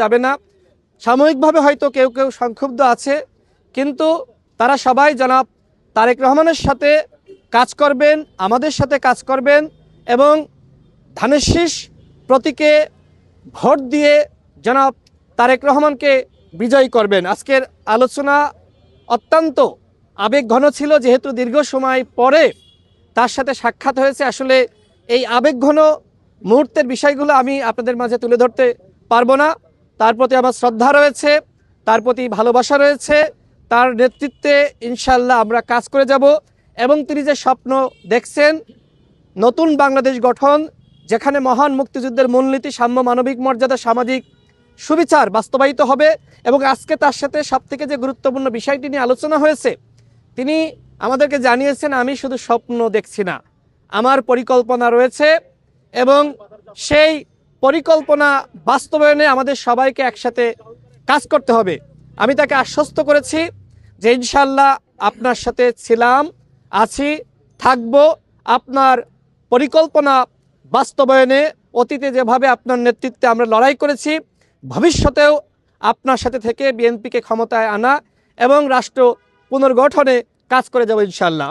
যাবে না। সাময়িকভাবে হয়তো কেউ কেউ সংক্ষুব্ধ আছে, কিন্তু তারা সবাই জনাব তারেক রহমানের সাথে কাজ করবেন, আমাদের সাথে কাজ করবেন এবং ধানের শীষ প্রতীকে ভোট দিয়ে জনাব তারেক রহমানকে বিজয়ী করবেন। আজকের আলোচনা অত্যন্ত আবেগঘন ছিল, যেহেতু দীর্ঘ সময় পরে তার সাথে সাক্ষাৎ হয়েছে। আসলে এই আবেগঘন মুহূর্তের বিষয়গুলো আমি আপনাদের মাঝে তুলে ধরতে পারব না। তার প্রতি আমার শ্রদ্ধা রয়েছে, তার প্রতি ভালোবাসা রয়েছে, তার নেতৃত্বে ইনশাল্লাহ আমরা কাজ করে যাব এবং তিনি যে স্বপ্ন দেখছেন, নতুন বাংলাদেশ গঠন, যেখানে মহান মুক্তিযুদ্ধের মূলনীতি, সাম্য মানবিক মর্যাদা, সামাজিক সুবিচার বাস্তবায়িত হবে এবং আজকে তার সাথে সবথেকে যে গুরুত্বপূর্ণ বিষয়টি নিয়ে আলোচনা হয়েছে, তিনি আমাদেরকে জানিয়েছেন, আমি শুধু স্বপ্ন দেখছি না, আমার পরিকল্পনা রয়েছে এবং সেই পরিকল্পনা বাস্তবায়নে আমাদের সবাইকে একসাথে কাজ করতে হবে। আমি তাকে আশ্বস্ত করেছি যে ইনশাল্লাহ আপনার সাথে ছিলাম, আছি, থাকব। আপনার পরিকল্পনা বাস্তবায়নে অতীতে যেভাবে আপনার নেতৃত্বে আমরা লড়াই করেছি, ভবিষ্যতেও আপনার সাথে থেকে বিএনপিকে ক্ষমতায় আনা এবং রাষ্ট্র পুনর্গঠনে কাজ করে যাব ইনশাল্লাহ